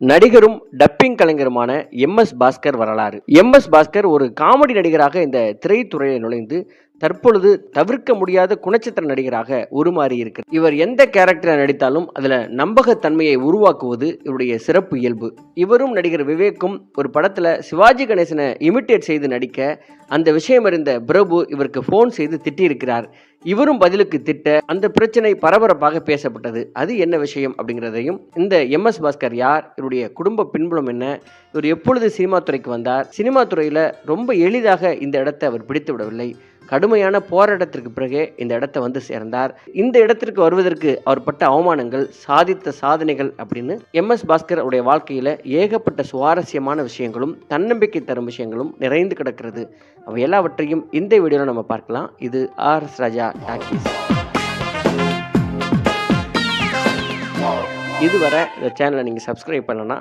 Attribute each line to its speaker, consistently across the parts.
Speaker 1: நடிகரும் டப்பிங் கலைஞருமான M S Bhaskar வரலாறு. எம் எஸ் பாஸ்கர் ஒரு காமெடி நடிகராக இந்த திரைத்துறையில் நுழைந்து தற்பொழுது தவிர்க்க முடியாத குணச்சித்திர நடிகராக உருமாறி இருக்கிறார். இவர் எந்த கேரக்டரை நடித்தாலும் அதில் நம்பகத்தன்மையை உருவாக்குவது இவருடைய சிறப்பு இயல்பு. இவரும் நடிகர் விவேக்கும் ஒரு படத்தில் சிவாஜி கணேசனை இமிட்டேட் செய்து நடிக்க அந்த விஷயம் அறிந்த பிரபு இவருக்கு ஃபோன் செய்து திட்டியிருக்கிறார். இவரும் பதிலுக்கு திட்ட அந்த பிரச்சனை பரபரப்பாக பேசப்பட்டது. அது என்ன விஷயம் அப்படிங்கிறதையும் இந்த எம் எஸ் பாஸ்கர் யார் இவருடைய குடும்ப பின்புலம் என்ன இவர் எப்பொழுது சினிமா துறைக்கு வந்தார் சினிமா துறையில் ரொம்ப எளிதாக இந்த இடத்தை அவர் பிடித்து விடவில்லை. கடுமையான போராட்டத்திற்கு பிறகே இந்த இடத்தை வந்து சேர்ந்தார். இந்த இடத்திற்கு வருவதற்கு அவர் பட்ட அவமானங்கள் சாதித்த சாதனைகள் அப்படின்னு எம் எஸ் பாஸ்கர் அவருடைய வாழ்க்கையில ஏகப்பட்ட சுவாரஸ்யமான விஷயங்களும் தன்னம்பிக்கை தரும் விஷயங்களும் நிறைந்து கிடக்கிறது. அவை எல்லாவற்றையும் இந்த வீடியோவில் நம்ம பார்க்கலாம். இது ஆர் எஸ் ராஜா டாக்கீஸ் இதுவரை இந்த சேனலை நீங்கள் சப்ஸ்கிரைப் பண்ணலன்னா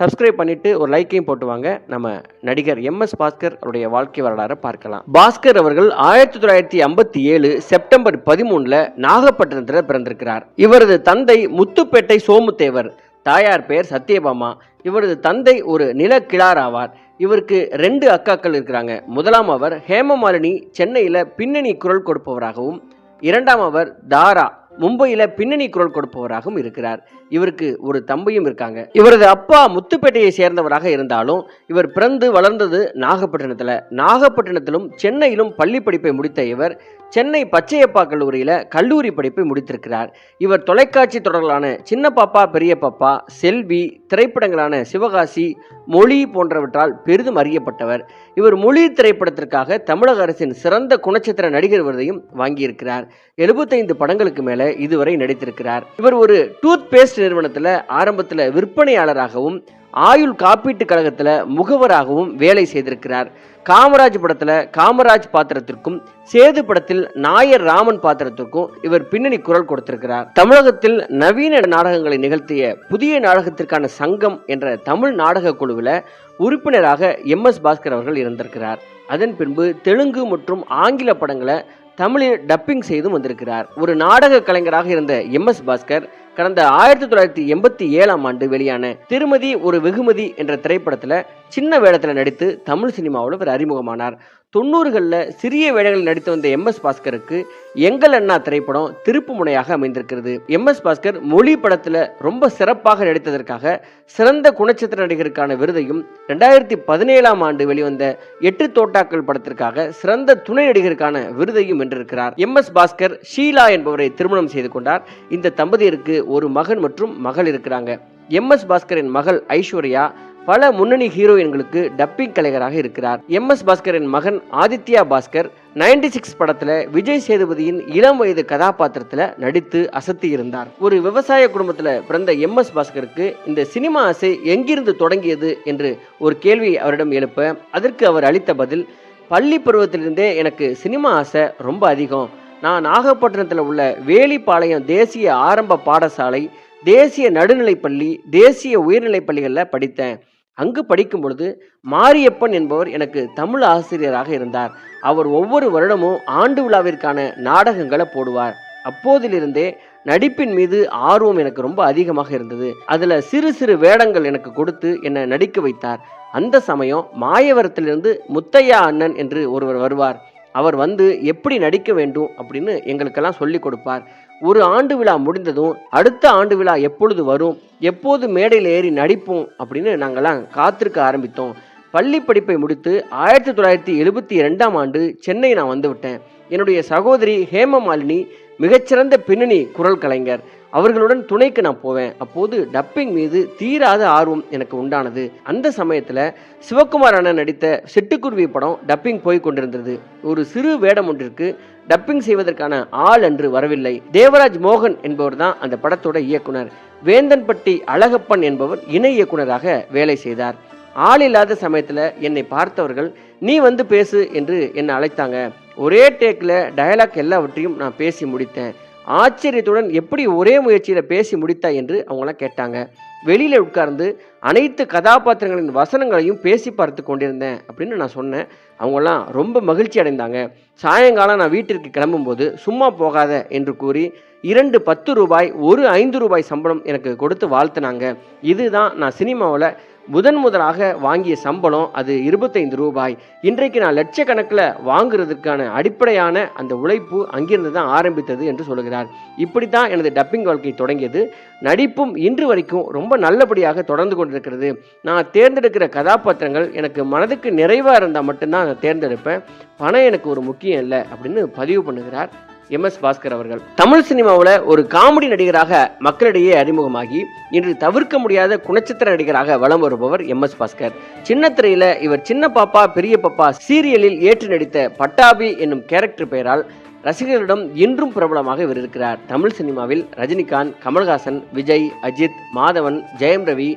Speaker 1: சப்ஸ்கிரைப் பண்ணிட்டு ஒரு லைக்கையும் போட்டு வாங்க நம்ம நடிகர் எம் எஸ் பாஸ்கர் அவருடைய வாழ்க்கை வரலாறை பார்க்கலாம். பாஸ்கர் அவர்கள் ஆயிரத்தி தொள்ளாயிரத்தி ஐம்பத்தி ஏழு செப்டம்பர் பதிமூணுல நாகப்பட்டினத்தில் பிறந்திருக்கிறார். இவரது தந்தை முத்துப்பேட்டை சோமுத்தேவர். தாயார் பெயர் சத்யபாமா. இவரது தந்தை ஒரு நிலக்கிழார் ஆவார் இவருக்கு ரெண்டு அக்காக்கள் இருக்கிறாங்க. முதலாம் அவர் ஹேமமாலினி சென்னையில் பின்னணி குரல் கொடுப்பவராகவும் இரண்டாம் அவர் தாரா மும்பையில் பின்னணி குரல் கொடுப்பவராகவும் இருக்கிறார். இவருக்கு ஒரு தம்பியும் இருக்காங்க. இவரது அப்பா முத்துப்பேட்டையை சேர்ந்தவராக இருந்தாலும் இவர் பிறந்து வளர்ந்தது நாகப்பட்டினத்தில். நாகப்பட்டினத்திலும் சென்னையிலும் பள்ளி படிப்பை முடித்த இவர் சென்னை பச்சையப்பா கல்லூரியில் கல்லூரி படிப்பை முடித்திருக்கிறார். இவர் தொலைக்காட்சி தொடர்களான சின்ன பாப்பா பெரிய பாப்பா செல்வி திரைப்படங்களான சிவகாசி மொழி போன்றவற்றால் பெரிதும் அறியப்பட்டவர். இவர் மொழி திரைப்படத்திற்காக தமிழக அரசின் சிறந்த குணச்சித்திர நடிகர் விருதையும் வாங்கியிருக்கிறார். எழுபத்தைந்து படங்களுக்கு மேலே இதுவரை நடித்திருக்கிறார். இவர் ஒரு டூத் பேஸ்ட் நிறுவனத்தில் ஆரம்பத்தில் விற்பனையாளராகவும் ஆயுள் காப்பீட்டு கழகத்தில் முகவராகவும் வேலை செய்திருக்கிறார். காமராஜ் படத்தில் காமராஜ் பாத்திரத்திற்கும் சேது படத்தில் நாயர் ராமன் பாத்திரத்திற்கும் இவர் பின்னணி குரல் கொடுத்திருக்கிறார். தமிழகத்தில் நவீன நாடகங்களை நிகழ்த்திய புதிய நாடகத்திற்கான சங்கம் என்ற தமிழ் நாடக குழுவில் உறுப்பினராக எம் எஸ் பாஸ்கர் அவர்கள் இருந்திருக்கிறார். அதன் பின்பு தெலுங்கு மற்றும் ஆங்கில படங்களை தமிழில் டப்பிங் செய்தும் வந்திருக்கிறார். ஒரு நாடக கலைஞராக இருந்த எம் எஸ் பாஸ்கர் கடந்த ஆயிரத்தி தொள்ளாயிரத்தி எண்பத்தி ஏழாம் ஆண்டு வெளியான திருமதி ஒரு வெகுமதி என்ற திரைப்படத்தில் சின்ன வேடத்தில் நடித்து தமிழ் சினிமாவில் இவர் அறிமுகமானார். தொண்ணூறுகளில் சிறிய வேடங்களில் நடித்து வந்த எம் எஸ் பாஸ்கருக்கு எங்கள் அண்ணா திரைப்படம் திருப்பு முனையாக அமைந்திருக்கிறது. எம் எஸ் பாஸ்கர் மொழி படத்தில் ரொம்ப சிறப்பாக நடித்ததற்காக சிறந்த குணச்சித்திர நடிகருக்கான விருதையும் ரெண்டாயிரத்தி பதினேழாம் ஆண்டு வெளிவந்த எட்டு தோட்டாக்கள் படத்திற்காக சிறந்த துணை நடிகருக்கான விருதையும் வென்றிருக்கிறார். எம் எஸ் பாஸ்கர் ஷீலா என்பவரை திருமணம் செய்து கொண்டார். இந்த தம்பதியருக்கு ஒரு மகன் மற்றும் மகள் இருக்கிறாங்க. எம் எஸ் பாஸ்கரின் மகள் ஐஸ்வர்யா பல முன்னணி ஹீரோயின்களுக்கு டப்பிங் கலைஞராக இருக்கிறார். எம் எஸ் பாஸ்கரின் மகன் ஆதித்யா பாஸ்கர் நைன்டி சிக்ஸ் படத்துல விஜய் சேதுபதியின் இளம் வயது கதாபாத்திரத்துல நடித்து அசத்தி இருந்தார். ஒரு விவசாய குடும்பத்துல பிறந்த எம் எஸ் பாஸ்கருக்கு இந்த சினிமா ஆசை எங்கிருந்து தொடங்கியது என்று ஒரு கேள்வி அவரிடம் எழுப்ப அதற்கு அவர் அளித்த பதில் பள்ளி பருவத்திலிருந்தே எனக்கு சினிமா ஆசை ரொம்ப அதிகம். நான் நாகப்பட்டினத்தில் உள்ள வேலிப்பாளையம் தேசிய ஆரம்ப பாடசாலை தேசிய நடுநிலைப்பள்ளி தேசிய உயர்நிலைப் பள்ளிகளில் படித்தேன். அங்கு படிக்கும் பொழுது மாரியப்பன் என்பவர் எனக்கு தமிழ் ஆசிரியராக இருந்தார். அவர் ஒவ்வொரு வருடமும் ஆண்டு விழாவிற்கான நாடகங்களை போடுவார். அப்போதிலிருந்தே நடிப்பின் மீது ஆர்வம் எனக்கு ரொம்ப அதிகமாக இருந்தது. அதில் சிறு சிறு வேடங்கள் எனக்கு கொடுத்து என்னை நடிக்க வைத்தார். அந்த சமயம் மாயவரத்திலிருந்து முத்தையா அண்ணன் என்று ஒருவர் வருவார். அவர் வந்து எப்படி நடிக்க வேண்டும் அப்படின்னு எங்களுக்கெல்லாம் சொல்லி கொடுப்பார். ஒரு ஆண்டு விழா முடிந்ததும் அடுத்த ஆண்டு விழா எப்பொழுது வரும் எப்போது மேடையில் ஏறி நடிப்போம் அப்படின்னு நாங்கள்லாம் காத்திருக்க ஆரம்பித்தோம். பள்ளி படிப்பை முடித்து ஆயிரத்தி தொள்ளாயிரத்தி எழுபத்தி ரெண்டாம் ஆண்டு சென்னை நான் வந்துவிட்டேன். என்னுடைய சகோதரி ஹேமமாலினி மிகச்சிறந்த பின்னணி குரல் கலைஞர். அவர்களுடன் துணைக்கு நான் போவேன். அப்போது டப்பிங் மீது தீராத ஆர்வம் எனக்கு உண்டானது. அந்த சமயத்தில் சிவகுமார் அண்ணன் நடித்த சிட்டுக்குருவி படம் டப்பிங் போய் கொண்டிருந்தது. ஒரு சிறு வேடம் ஒன்றிற்கு டப்பிங் செய்வதற்கான ஆள் அன்று வரவில்லை. தேவராஜ் மோகன் என்பவர் தான் அந்த படத்தோட இயக்குனர். வேந்தன்பட்டி அழகப்பன் என்பவர் இணை இயக்குனராக வேலை செய்தார். ஆள் இல்லாத சமயத்தில் என்னை பார்த்தவர்கள் நீ வந்து பேசு என்று என்னை அழைத்தாங்க. ஒரே டேக்கில் டயலாக் எல்லாவற்றையும் நான் பேசி முடித்தேன். ஆச்சரியத்துடன் எப்படி ஒரே முயற்சியில் பேசி முடித்தா என்று அவங்களாம் கேட்டாங்க. வெளியில் உட்கார்ந்து அனைத்து கதாபாத்திரங்களின் வசனங்களையும் பேசி பார்த்து கொண்டிருந்தேன் அப்படின்னு நான் சொன்னேன். அவங்கெல்லாம் ரொம்ப மகிழ்ச்சி அடைந்தாங்க. சாயங்காலம் நான் வீட்டிற்கு கிளம்பும்போது சும்மா போகாத என்று கூறி இரண்டு பத்து ரூபாய் ஒரு ஐந்து ரூபாய் சம்பளம் எனக்கு கொடுத்து வாழ்த்துனாங்க. இதுதான் நான் சினிமாவில் முதன் முதலாக வாங்கிய சம்பளம் அது இருபத்தைந்து ரூபாய். இன்றைக்கு நான் லட்சக்கணக்கில் வாங்குறதுக்கான அடிப்படையான அந்த உழைப்பு அங்கிருந்து தான் ஆரம்பித்தது என்று சொல்லுகிறார் இப்படி தான் எனது டப்பிங் வாழ்க்கை தொடங்கியது. நடிப்பும் இன்று வரைக்கும் ரொம்ப நல்லபடியாக தொடர்ந்து கொண்டிருக்கிறது. நான் தேர்ந்தெடுக்கிற கதாபாத்திரங்கள் எனக்கு மனதுக்கு நிறைவாக இருந்தால் மட்டும்தான் நான் தேர்ந்தெடுப்பேன். பணம் எனக்கு ஒரு முக்கியம் இல்லை அப்படின்னு பதிவு பண்ணுகிறார் எம் எஸ் பாஸ்கர் அவர்கள். தமிழ் சினிமாவில் ஒரு காமெடி நடிகராக மக்களிடையே அறிமுகமாகி இன்று தவிர்க்க முடியாத குணச்சித்திர நடிகராக வலம் வருபவர் எம் எஸ் பாஸ்கர். சின்ன திரையில இவர் சின்ன பாப்பா பெரிய பாப்பா சீரியலில் ஏற்று நடித்த பட்டாபி என்னும் கேரக்டர் பெயரால் ரசிகர்களிடம் இன்றும் பிரபலமாக இவர் இருக்கிறார். தமிழ் சினிமாவில் ரஜினிகாந்த் கமல்ஹாசன் விஜய் அஜித் மாதவன் ஜெயம் ரவி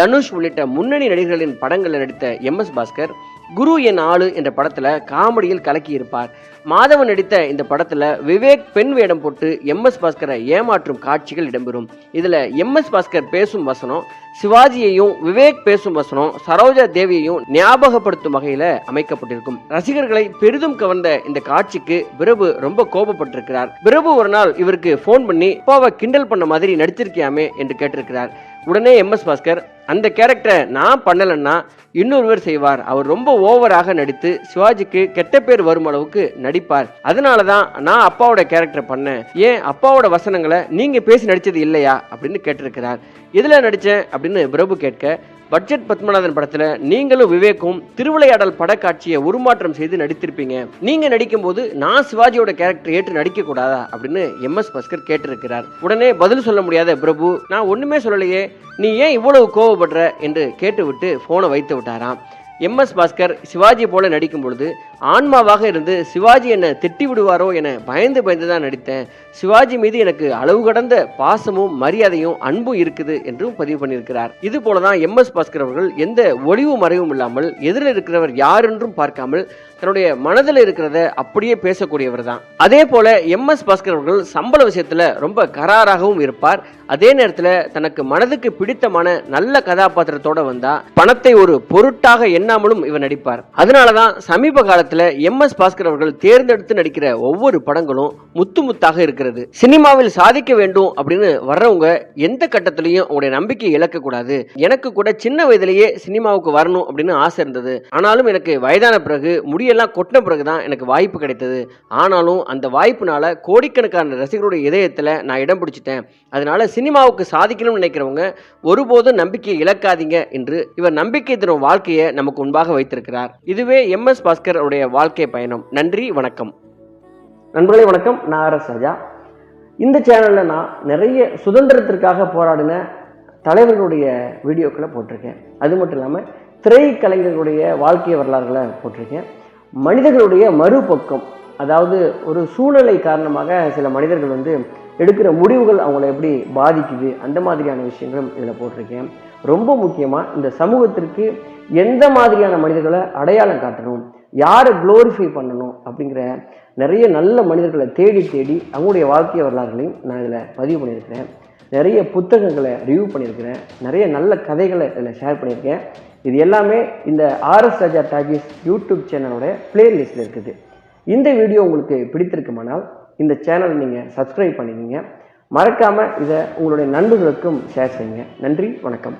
Speaker 1: தனுஷ் உள்ளிட்ட முன்னணி நடிகர்களின் படங்களில் நடித்த எம் எஸ் பாஸ்கர் குரு என் ஆளு என்ற படத்தில் காமெடியில் கலக்கி இருப்பார் மாதவன் நடித்த இந்த படத்தில் விவேக் பெண் வேடம் போட்டு எம் எஸ் பாஸ்கரை ஏமாற்றும் காட்சிகள் இடம்பெறும். இதில் எம் எஸ் பாஸ்கர் பேசும் வசனம் சிவாஜியையும் விவேக் பேசும் வசனம் சரோஜா தேவியையும் ஞாபகப்படுத்தும் வகையில் அமைக்கப்பட்டிருக்கும். ரசிகர்களை பெரிதும் கவர்ந்த இந்த காட்சிக்கு பிரபு ரொம்ப கோபப்பட்டிருக்கிறார். பிரபு ஒரு நாள் இவருக்கு ஃபோன் பண்ணி அப்பாவை கிண்டல் பண்ண மாதிரி நடிச்சிருக்கியாமே? என்று கேட்டிருக்கிறார். உடனே எம் எஸ் பாஸ்கர் அந்த கேரக்டரை நான் பண்ணலைன்னா இன்னொருவர் செய்வார். அவர் ரொம்ப ஓவராக நடித்து சிவாஜிக்கு கெட்ட பேர் வரும் அளவுக்கு நடிப்பார். அதனால தான் நான் அப்பாவோட கேரக்டர் பண்ணேன். ஏன் அப்பாவோட வசனங்களை நீங்கள் பேசி நடித்தது இல்லையா? அப்படின்னு கேட்டிருக்கிறார். இதில் நடித்தேன் அப்படின்னு பிரபு கேட்க பட்ஜெட் பத்மநாதன் படத்துல நீங்களும் விவேக்கும் திருவிளையாடல் படக்காட்சியை உருமாற்றம் செய்து நடித்திருப்பீங்க. நீங்க நடிக்கும் போது நான் சிவாஜியோட கேரக்டர் ஏற்று நடிக்க கூடாதா? அப்படின்னு எம் எஸ் பாஸ்கர் கேட்டிருக்கிறார். உடனே பதில் சொல்ல முடியாத பிரபு நான் ஒண்ணுமே சொல்லலையே நீ ஏன் இவ்வளவு கோவப்படுற? என்று கேட்டுவிட்டு போனை வைத்து விட்டாராம். எம் எஸ் பாஸ்கர் சிவாஜி போல நடிக்கும் பொழுது ஆன்மாவாக இருந்து சிவாஜி என்னை திட்டி விடுவாரோ என பயந்து பயந்து தான் நடித்தேன். சிவாஜி மீது எனக்கு அளவு கடந்த பாசமும் மரியாதையும் அன்பும் இருக்குது என்றும் பதிவு பண்ணியிருக்கிறார். இது போல தான் எம் எஸ் பாஸ்கர் அவர்கள் எந்த ஒளிவு மறைவும் இல்லாமல் எதிரில் இருக்கிறவர் யார் என்றும் பார்க்காமல் தன்னுடைய மனதில் இருக்கிறத அப்படியே பேசக்கூடியவர் தான் அதே போல எம் எஸ் பாஸ்கர் அவர்கள் சம்பள விஷயத்துல ரொம்ப கராராகவும் இருப்பார். அதே நேரத்தில் தனக்கு மனதுக்கு பிடித்தமான நல்ல கதாபாத்திரத்தோட வந்தா பணத்தை ஒரு பொருட்டாக எண்ணாமலும் இவர் நடிப்பார். அதனாலதான் சமீப காலத்தில் எம் எஸ் பாஸ்கர் அவர்கள் தேர்ந்தெடுத்து நடிக்கிற ஒவ்வொரு படங்களும் முத்து முத்தாக இருக்கிறது. சினிமாவில் சாதிக்க வேண்டும் அப்படின்னு வர்றவங்க எந்த கட்டத்திலையும் அவங்களுடைய நம்பிக்கை இழக்க கூடாது எனக்கு கூட சின்ன வயதிலேயே சினிமாவுக்கு வரணும் அப்படின்னு ஆசை இருந்தது. ஆனாலும் எனக்கு வயதான பிறகு முடியெல்லாம் கொட்டின பிறகுதான் எனக்கு வாய்ப்பு கிடைத்தது. ஆனாலும் அந்த வாய்ப்புனால கோடிக்கணக்கான ரசிகருடைய இதயத்துல நான் இடம் பிடிச்சிட்டேன். அதனால சினிமாவுக்கு சாதிக்கணும்னு நினைக்கிறவங்க ஒருபோதும் நம்பிக்கையை இழக்காதீங்க என்று இவர் நம்பிக்கை தரும் வாழ்க்கையை நமக்கு முன்பாக வைத்திருக்கிறார். இதுவே எம் எஸ் பாஸ்கர் அவருடைய வாழ்க்கை பயணம். நன்றி வணக்கம். நண்பர்களே வணக்கம். நான் ஆர் எஸ் ராஜா. இந்த சேனலில் நான் நிறைய சுதந்திரத்திற்காக போராடின தலைவர்களுடைய வீடியோக்களை போட்டிருக்கேன். அது மட்டும் இல்லாமல் திரைக்கலைஞர்களுடைய வாழ்க்கை வரலாறுகளை போட்டிருக்கேன். மனிதர்களுடைய மறுபக்கம் அதாவது ஒரு சூழ்நிலை காரணமாக சில மனிதர்கள் வந்து எடுக்கிற முடிவுகள் அவங்கள எப்படி பாதிக்குது அந்த மாதிரியான விஷயங்களும் இதில் போட்டிருக்கேன். ரொம்ப முக்கியமாக இந்த சமூகத்திற்கு எந்த மாதிரியான மனிதர்களை அடையாளம் காட்டணும் யாரை க்ளோரிஃபை பண்ணணும் அப்படிங்கிற நிறைய நல்ல மனிதர்களை தேடி தேடி அவங்களுடைய வாழ்க்கை வரலாறுகளையும் நான் இதில் பதிவு பண்ணியிருக்கிறேன். நிறைய புத்தகங்களை ரிவ்யூ பண்ணியிருக்கிறேன். நிறைய நல்ல கதைகளை இதில் ஷேர் பண்ணியிருக்கேன். இது எல்லாமே இந்த ஆர்எஸ் ராஜா டாகிஸ் யூடியூப் சேனலோட பிளேலிஸ்ட்டில் இருக்குது. இந்த வீடியோ உங்களுக்கு பிடித்திருக்குமானால் இந்த சேனல் நீங்கள் சப்ஸ்கிரைப் பண்ணிக்கிங்க. மறக்காமல் இதை உங்களுடைய நண்பர்களுக்கும் ஷேர் செய்யுங்க. நன்றி வணக்கம்.